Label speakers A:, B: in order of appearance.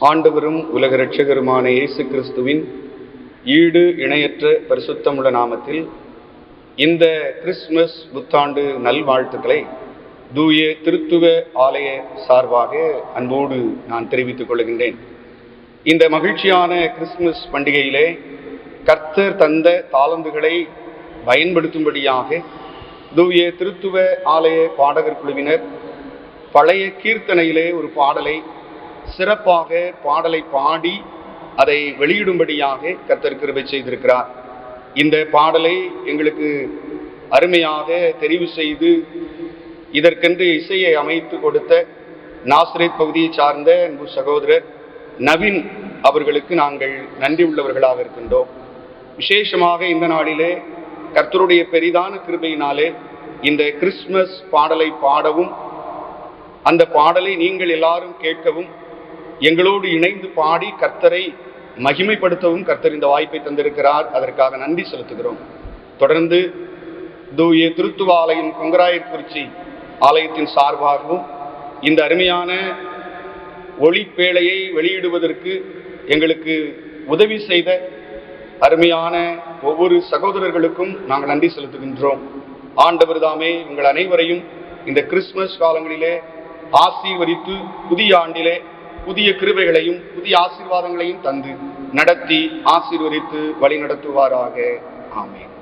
A: ஆண்டவரும் உலக இரட்சகருமான இயேசு கிறிஸ்துவின் ஈடு இணையற்ற பரிசுத்தமுள்ள நாமத்தில் இந்த கிறிஸ்துமஸ் புத்தாண்டு நல்வாழ்த்துக்களை தூய திருத்துவ ஆலய சார்பாக அன்போடு நான் தெரிவித்துக் கொள்கின்றேன். இந்த மகிழ்ச்சியான கிறிஸ்துமஸ் பண்டிகையிலே கர்த்தர் தந்த தாளந்துகளை பயன்படுத்தும்படியாக தூய திருத்துவ ஆலய பாடகர் குழுவினர் பழைய கீர்த்தனையிலே ஒரு பாடலை சிறப்பாக பாடலை பாடி அதை வெளியிடும்படியாக கர்த்தர் கிருபை செய்திருக்கிறார். இந்த பாடலை எங்களுக்கு அருமையாக தெரிவு செய்து இதற்கென்று இசையை அமைத்து கொடுத்த நாசிரேத் பகுதியை சார்ந்த அன்பு சகோதரர் நவீன் அவர்களுக்கு நாங்கள் நன்றி உள்ளவர்களாக இருக்கின்றோம். விசேஷமாக இந்த நாளிலே கர்த்தருடைய பெரிதான கிருபையினாலே இந்த கிறிஸ்துமஸ் பாடலை பாடவும் அந்த பாடலை நீங்கள் எல்லாரும் கேட்கவும் எங்களோடு இணைந்து பாடி கர்த்தரை மகிமைப்படுத்தவும் கர்த்தர் இந்த வாய்ப்பை தந்திருக்கிறார். அதற்காக நன்றி செலுத்துகிறோம். தொடர்ந்து தூய திருத்துவ ஆலயம் கொங்கராயக்குறிச்சி ஆலயத்தின் சார்பாகவும் இந்த அருமையான ஒளிப்பேழையை வெளியிடுவதற்கு எங்களுக்கு உதவி செய்த அருமையான ஒவ்வொரு சகோதரர்களுக்கும் நாங்கள் நன்றி செலுத்துகின்றோம். ஆண்டவர் தாமே உங்கள் அனைவரையும் இந்த கிறிஸ்துமஸ் காலங்களிலே ஆசீர்வதித்து புதிய ஆண்டிலே புதிய கிருபைகளையும் புதிய ஆசீர்வாதங்களையும் தந்து நடத்தி ஆசீர்வதித்து வழி நடத்துவாராக ஆமேன்.